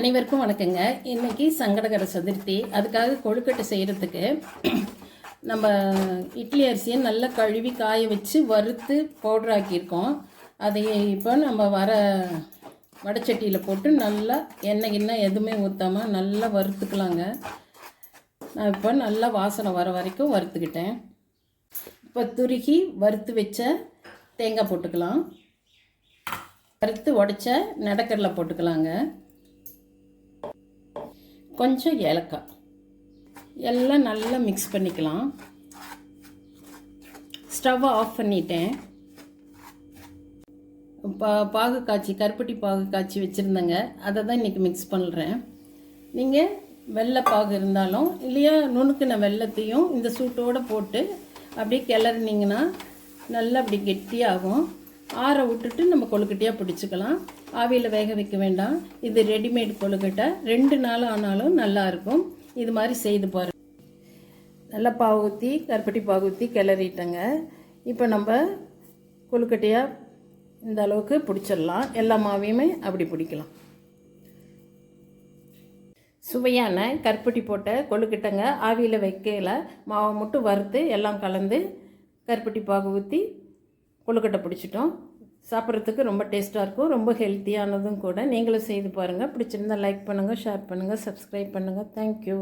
அனைவருக்கும் வணக்கங்க. இன்னைக்கு சங்கடகர சதுர்த்தி. அதுக்காக கொழுக்கட்டை செய்கிறதுக்கு நம்ம இட்லி அரிசியை நல்லா கழுவி காய வச்சு வறுத்து பவுடர் ஆக்கியிருக்கோம். அதை இப்போ நம்ம வர வடச்சட்டியில் போட்டு நல்லா எண்ணெய் கிண்ணெய் எதுவுமே ஊற்றாமல் நல்லா வறுத்துக்கலாங்க. நான் இப்போ நல்லா வாசனை வர வரைக்கும் வறுத்துக்கிட்டேன். இப்போ துருகி வறுத்து வச்ச தேங்காய் போட்டுக்கலாம். வறுத்து உடச்ச நடக்கடலை போட்டுக்கலாங்க. கொஞ்சம் ஏலக்காய். எல்லாம் நல்லா மிக்ஸ் பண்ணிக்கலாம். ஸ்டவ்வை ஆஃப் பண்ணிட்டேன். பா பாகு காய்ச்சி கருப்பட்டி பாகு காய்ச்சி வச்சுருந்தேங்க. அதை தான் இன்றைக்கி மிக்ஸ் பண்ணுறேன் நீங்கள் வெள்ளை பாகு இருந்தாலும் இல்லையா நுணுக்கின வெள்ளத்தையும் இந்த சூட்டோடு போட்டு அப்படியே கிளறினீங்கன்னா நல்லா அப்படி கெட்டியாகும். ஆற விட்டுட்டு நம்ம கொழுக்கட்டையாக பிடிச்சிக்கலாம். ஆவியில் வேக வைக்க வேண்டாம். இது ரெடிமேட் கொழுக்கட்டை. ரெண்டு நாள் ஆனாலும் நல்லாயிருக்கும் இது மாதிரி செய்து பாரு நல்லா பாவு ஊற்றி கருப்பட்டி பாகு ஊற்றி கிளறிட்டேங்க. இப்போ நம்ம கொழுக்கட்டையாக இந்த அளவுக்கு பிடிச்சிடலாம். எல்லா மாவையுமே அப்படி பிடிக்கலாம். சுவையான கருப்பட்டி போட்ட கொழுக்கட்டைங்க ஆவியில் வைக்கல. மாவை மட்டும் வறுத்து எல்லாம் கலந்து கருப்பட்டி பாகு ஊற்றி கொழுக்கட்டை பிடிச்சிட்டோம். சாப்பிட்றதுக்கு ரொம்ப டேஸ்ட்டாக இருக்கும் ரொம்ப ஹெல்த்தியானதும் கூட. நீங்களும் செய்து பாருங்கள் பிடிச்சிருந்தால் லைக் பண்ணுங்கள் ஷேர் பண்ணுங்கள் சப்ஸ்கிரைப் பண்ணுங்கள் தேங்க்யூ